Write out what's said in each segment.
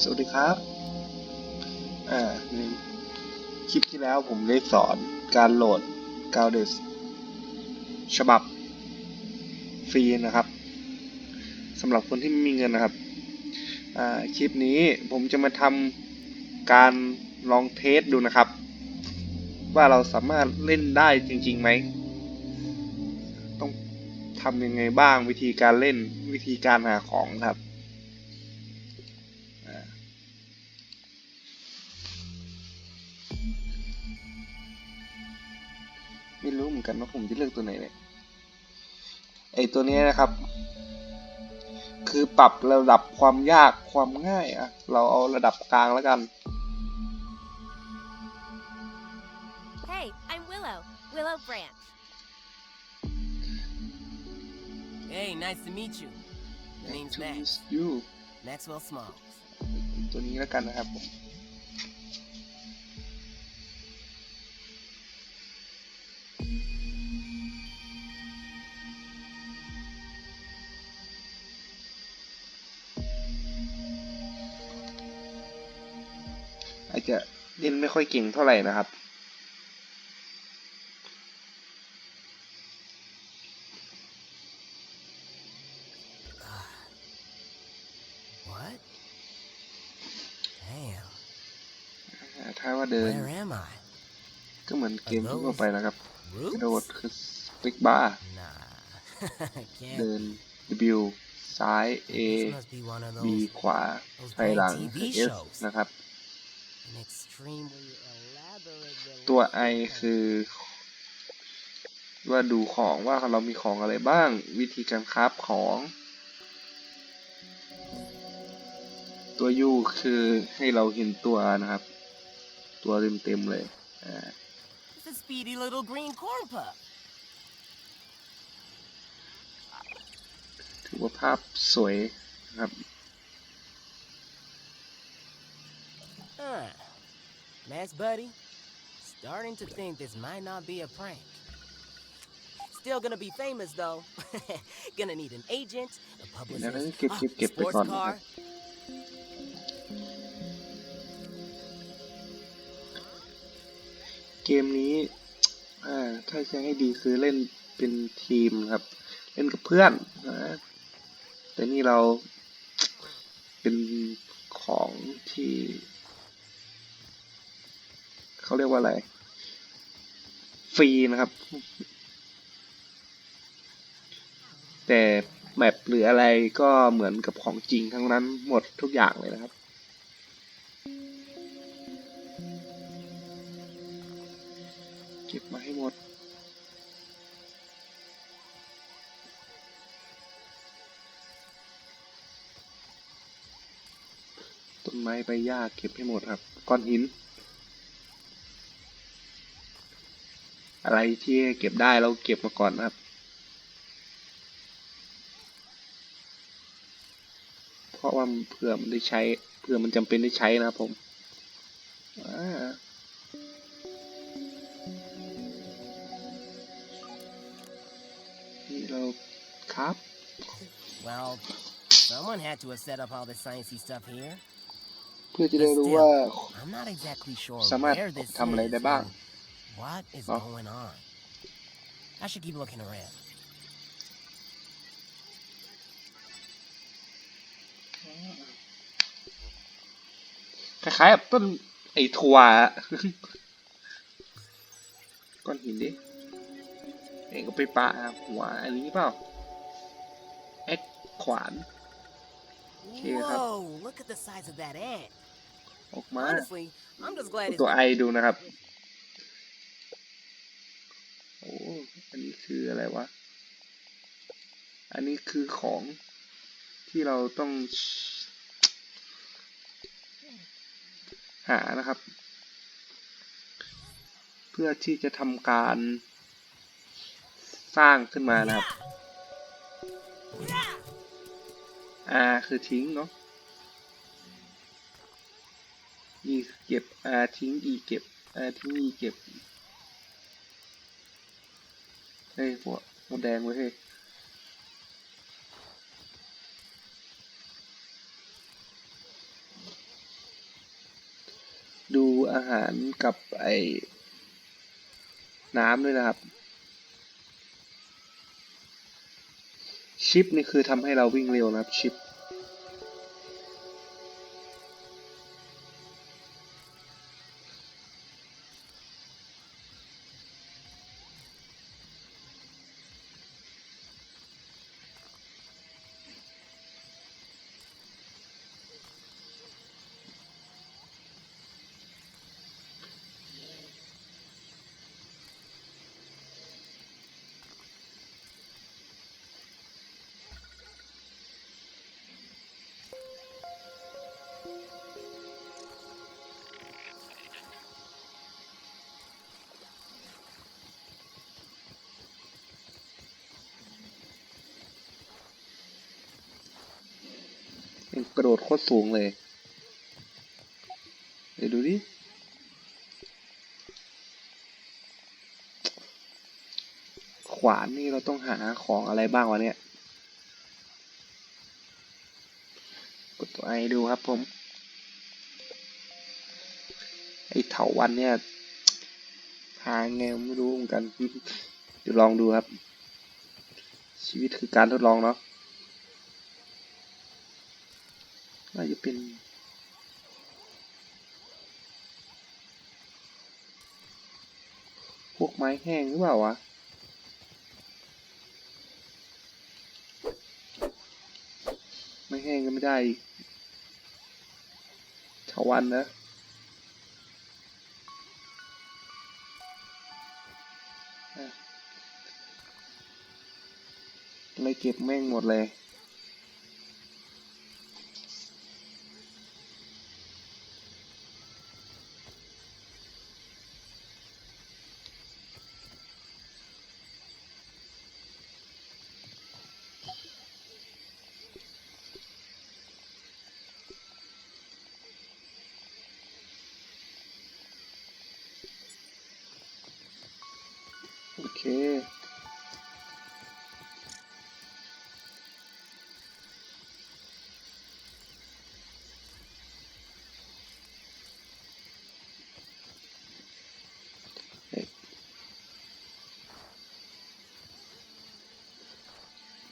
สวัสดีครับ อ่าในคลิปที่แล้วผมได้สอนการโหลด g a u d e s ฉบับฟรีนะครับสำหรับคนที่ไม่มีเงินนะครับ อ่า คลิปนี้ผมจะมาทำการลองเทสดูนะครับ ว่าเราสามารถเล่นได้จริงๆไหม ต้องทำยังไงบ้างวิธีการเล่นวิธีการหาของครับ อนกันว่าผมจะเลือกตัวไหนเนี่ยไอตัวนี้นะครับ คือปรับระดับความยากความง่ายอะเราเอาระดับกลางแล้วกัน Hey, I'm Willow. Willow Branch. Hey, nice to meet you. My name's Max. you Maxwell Smalls. ตัวนี้แล้วกันนะครับผม เล่นไม่ค่อยเก่งเท่าไหร่นะครับ What? Damn. อ่าถ้าว่าเดิน Where am I? ก็เหมือนเกมทั่วไปนะครับกระโดด Roots? คือสปิกบาร์ Nah. Can't. เดิน W ซ้าย A This must be one of B those ขวา those ถอยหลัง great TV S shows. นะครับ An extremely elaborate ตัว I delusion คือว่าดูของว่าเรามีของอะไรบ้าง วิธีการคราฟของ ตัว U คือให้เราเห็นตัวนะครับ ตัวเต็มๆเลยอ่า It's a speedy little green corn pup. ถือว่าภาพสวยนะครับ Huh. Max buddy, starting to think this might not be a prank. Still gonna be famous though. gonna need an agent, a เดี๋ยวนะ publicist, เก็บ ah, เก็บเก็บไป sports ก่อนนะค car. รับเกมนี้อ่าถ้าจะให้ดีคือเล่นเป็นทีมครับ เล่นกับเพื่อนนะแต่นี่เราเป็นของที่ เขาเรียกว่าอะไร ฟรีนะครับ แต่แมปหรืออะไรก็เหมือนกับของจริงทั้งนั้นหมดทุกอย่างเลยนะครับ เก็บมาให้หมดต้นไม้ใบหญ้าเก็บให้หมดครับ ก้อนหิน อะไรที่เก็บได้เราเก็บมาก่อนนะครับ เพราะว่าเผื่อมันได้ใช้เผื่อมันจำเป็นได้ใช้นะครับผมอ่านี่เราครับ Well, someone had to have set up all the sciencey stuff here. เพื่อจะได้รู้ว่า I'm not exactly sure สามารถ where this ทำอะไรได้ is บ้าง and what is Oh. going on. I should keep looking around. คล้ายๆกับต้นไอ้ถั่วอะก้อนหินดิเองก็ไปปะหัวอันนี้เปล่าแอ็กขวาน Okay, ครับ Whoa, look at the size of that ant. ออกมา Honestly, I'm just glad it's ตัวไอดูนะครับ โอ้ อันนี้ คืออะไรวะ อันนี้คือของที่เราต้องหานะครับ เพื่อที่จะทำการสร้างขึ้นมานะครับ R คือทิ้งเนาะ E เก็บ R ทิ้ง E เก็บ R ทิ้ง E เก็บ เฮ้ยพวกมันแดงไว้เฮ้ยดูอาหารกับไอ้น้ำด้วยนะครับ ชิปนี่คือทำให้เราวิ่งเร็วนะครับชิป กระโดดโคตรสูงเลยเดี๋ยวดูดิขวานนี่เราต้องหาของอะไรบ้างวะเนี่ย กดตัวไอดูครับผม ไอเถาวันเนี่ย หาไงไม่รู้เหมือนกัน เดี๋ยวลองดูครับ ชีวิตคือการทดลองเนาะ น่าจะเป็นพวกไม้แห้งหรือเปล่าวะไม่แห้งก็ไม่ได้อีกเถาวันนะอะเลยเก็บแม่งหมดเลย เค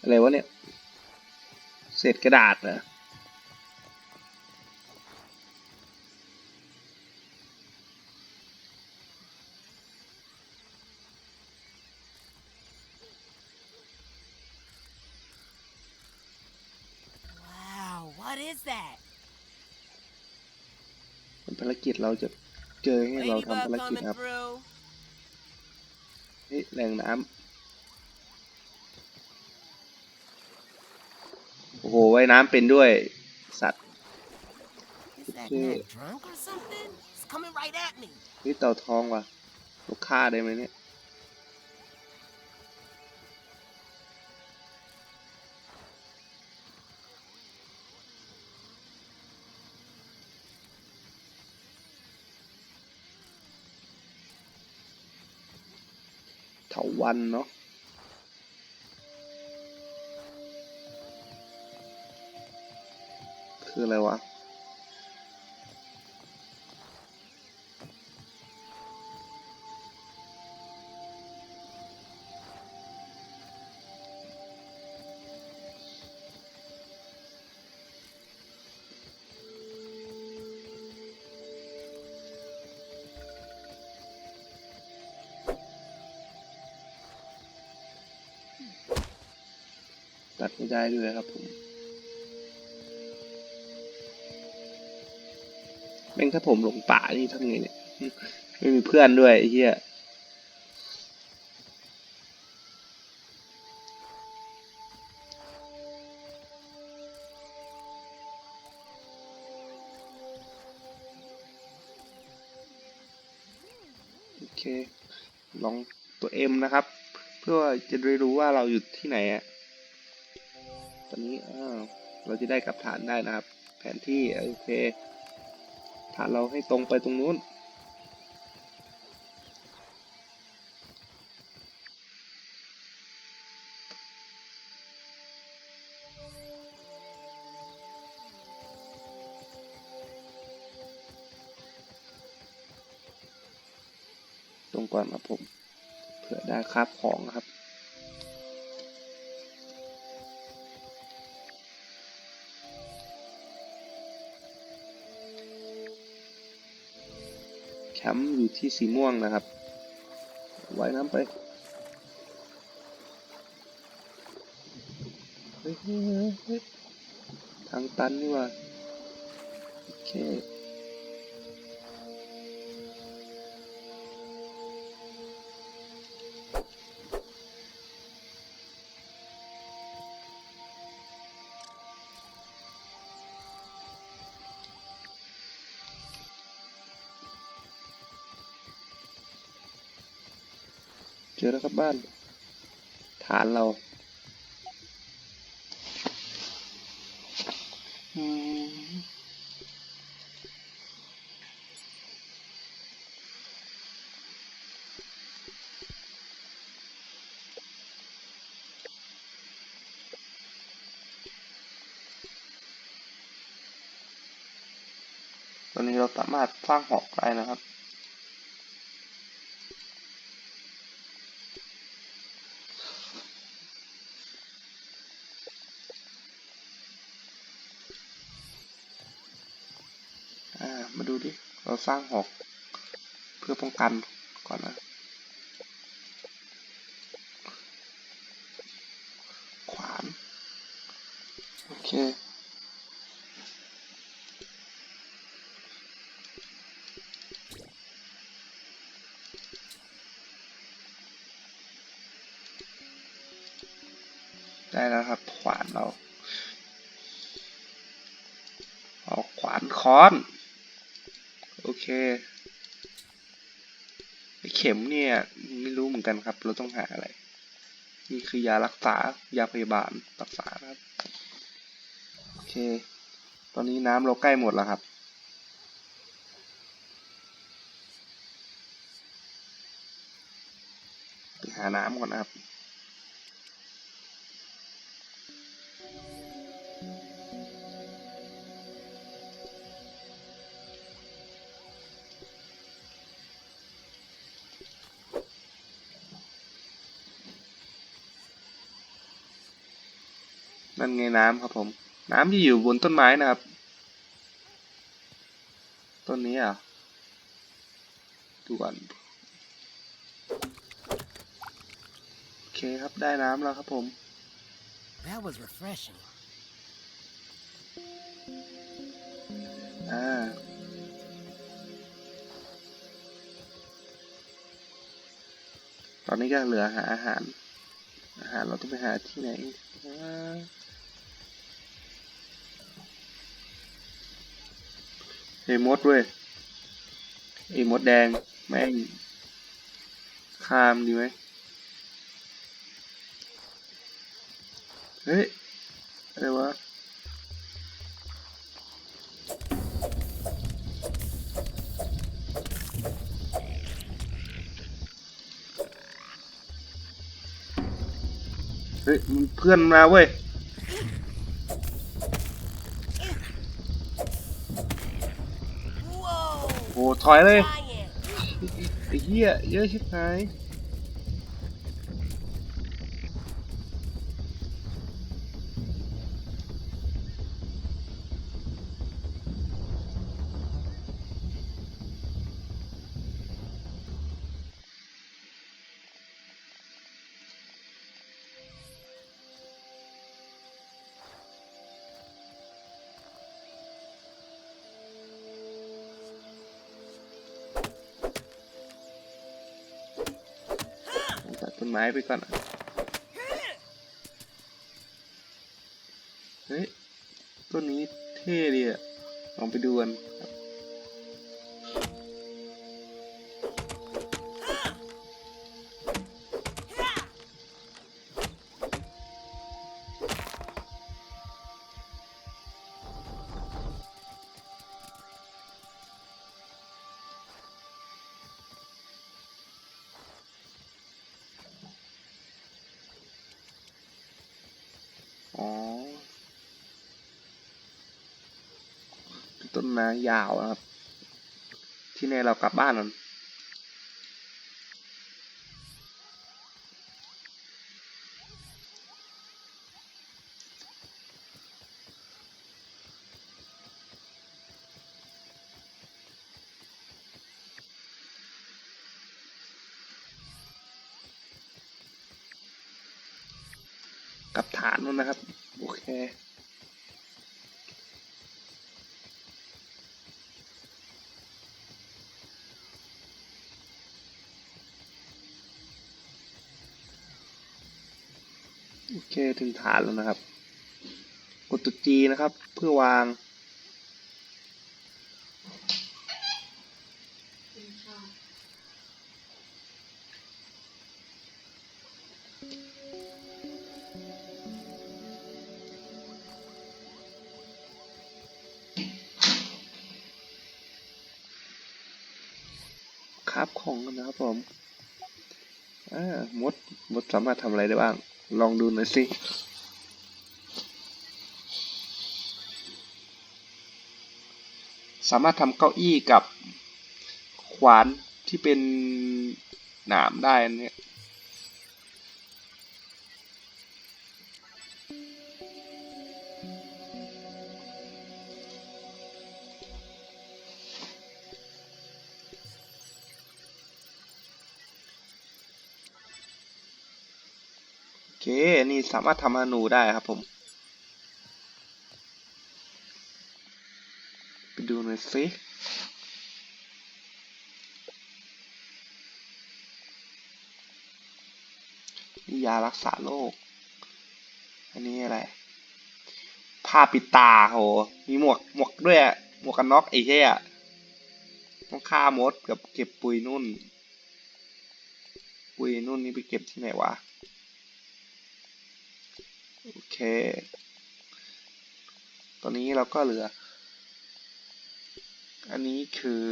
อะไรวะเนี่ย เศษกระดาษเหรอ ภารกิจเราจะเจอให้เราทำ Ladybug ภารกิจ coming ครับ through. เฮ้ยแหล่งน้ำโอ้โหว่ายน้ำเป็นด้วย สัตว์ Is that Okay. man drunk or something? It's coming right at me. นี่เต่าทองว่ะลูกฆ่าได้ไหมเนี่ย วันเนาะคืออะไรวะ ไม่ได้ด้วยครับผมแม่งถ้าผมหลงป่านี่ทำไงเนี่ย ไม่มีเพื่อนด้วยไอ้เหี้ยโอเค ลองตัว M นะครับ เพื่อจะได้รู้ว่าเราอยู่ที่ไหนอะ ตอนนี้อ้าวเราจะได้กลับฐานได้นะครับ แผนที่โอเค ฐานเราให้ตรงไปตรงนู้นโก่อนครับผม เผื่อได้คราบของครับ แคมป์อยู่ที่สีม่วงนะครับไว้น้ำไปทางตันนี่ว่าโอเค เจอแล้วครับบ้าน ฐานเราตอนนี้เราสามารถสร้างหอกได้นะครับ มาดูดิ เราสร้างหอกเพื่อป้องกันก่อนนะ ขวาน โอเคได้แล้วครับ ขวานเราเอาขวานค้อน โอเคไอ เข็มเนี่ยไม่รู้เหมือนกันครับ เราต้องหาอะไร นี่คือยารักษายาพยาบาลรักษาครับโอเค ตอนนี้น้ำเราใกล้หมดแล้วครับไปหาน้ำก่อนนะครับ นั่นไงน้ำครับผม น้ำที่อยู่บนต้นไม้นะครับ ต้นนี้อะดูก่อนโอเคครับได้น้ำแล้วครับผม That was refreshing. อ่าตอนนี้ก็เหลือหาอาหาร อาหารเราต้องไปหาที่ไหน ไอ้มดเว้ยไอ้มดแดงแม่งคามดีไหมเฮ้ย อะไรวะเฮ้ยเพื่อนมาเว้ย Whoa! โอ้ ถอยเลย Giant! ไอ้เหี้ยเยอะชิบหาย ไม้ไปก่อนอะเฮ้ย ต้นนี้เท่ดีอะลองไปดูกัน้นไม้ยาวนะครับ ที่ในเรากลับบ้านนั้นกับฐานมันนะครับ โอเค โอเคถึงฐานแล้วนะครับ กดตัว G นะครับเพื่อวางคราบของกันนะครับผมอ่ามดมดสามารถทำอะไรได้บ้าง ลองดูหน่อยสิสามารถทำเก้าอี้กับขวานที่เป็นหนามได้นเนี้ย สามารถทำอนูได้ครับผม ไปดูหน่อยสิยารักษาโรค อันนี้อะไร ผ้าปิดตาโห มีหมวกหมวกด้วย หมวกกันน็อกไอ้เหี้ยต้องฆ่ามดกับเก็บปุยนุ่น ปุยนุ่นนี่ไปเก็บที่ไหนวะ โอเค ตอนนี้เราก็เหลือ อันนี้คือ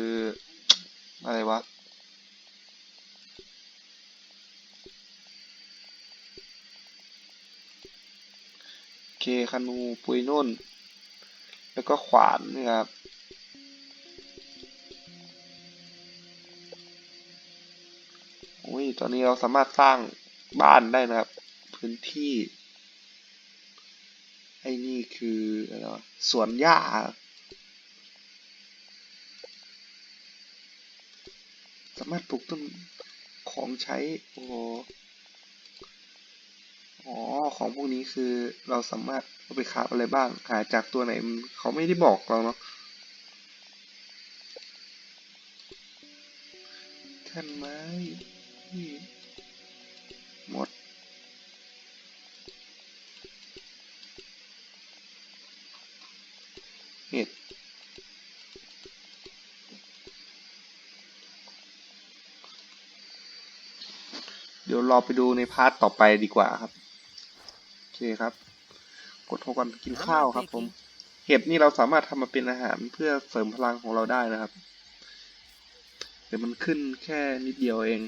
อะไรวะ โอเคคานู ปุยนุ่น แล้วก็ขวานนะครับอุ้ย ตอนนี้เราสามารถสร้างบ้านได้นะครับ พื้นที่ อ้นี่คืออะไรวะสวนหญ้าสามารถปลูกต้นของใช้ โอ้โหอ๋อ ของพวกนี้คือเราสามารถเอาไปคาฟอะไรบ้าง หาจากตัวไหนเขาไม่ได้บอกเราเนาะแท่นไม้นี่ เห็ดเดี๋ยวรอไปดูในพาร์ทต่อไปดีกว่าครับ โอเคครับ กดโทรก่อนกินข้าวครับ ผม เห็ดนี่เราสามารถทำมาเป็นอาหารเพื่อเสริมพลังของเราได้นะครับ เดี๋ยวมันขึ้นแค่นิดเดียวเอง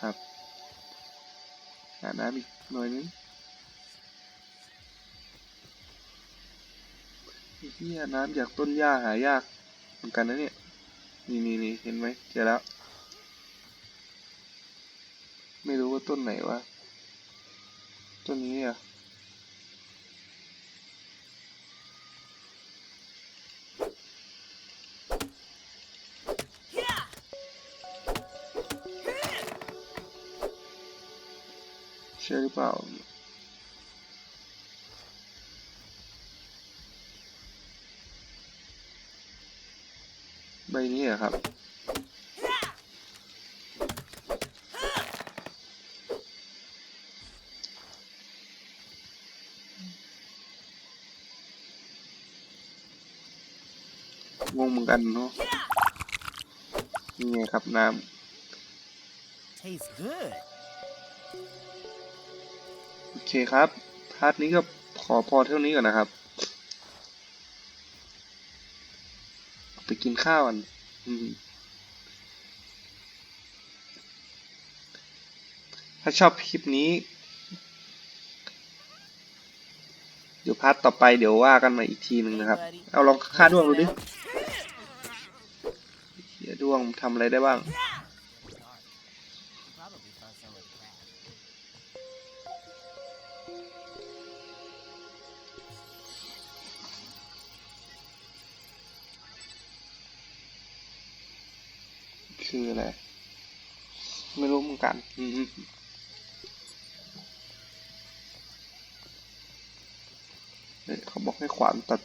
ครับหาน้ำอีกหน่อยนึง เหี้ยน้ำจากต้นหญ้าหายากเหมือนกันนะเนี่ย นี่นี่นี่เห็นไหมเจอแล้ว ไม่รู้ว่าต้นไหนวะ ต้นนี้อะใช่หรือเปล่า นี้เหรอะครับ งงเหมือนกันเนาะนี่ไงครับน้ Tastes good. ำโอเคครับ พาร์ทนี้ก็ขอพอเท่านี้ก่อนนะครับ กินข้าวกันถ้าชอบคลิปนี้ เดี๋ยวพาร์ทต่อไปเดี๋ยวว่ากันมาอีกทีหนึ่งนะครับ เอาลองฆ่าด้วงดูดิเดี๋ยวด้วงทำอะไรได้บ้าง คืออะไร ไม่รู้เหมือนกันเฮ้ยเขาบอกให้ขวานตัด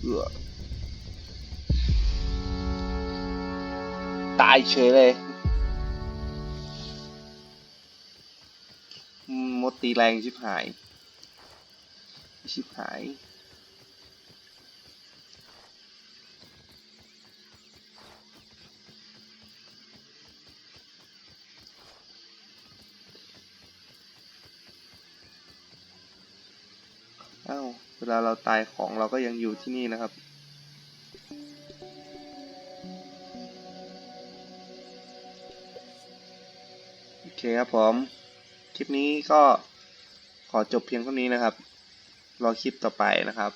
เออตายเฉยเลย มดตีแรงชิบหาย ชิบหาย เอ้า เวลาเราตายของเราก็ยังอยู่ที่นี่นะครับโอเคครับผม คลิปนี้ก็ขอจบเพียงเท่านี้นะครับ รอคลิปต่อไปนะครับ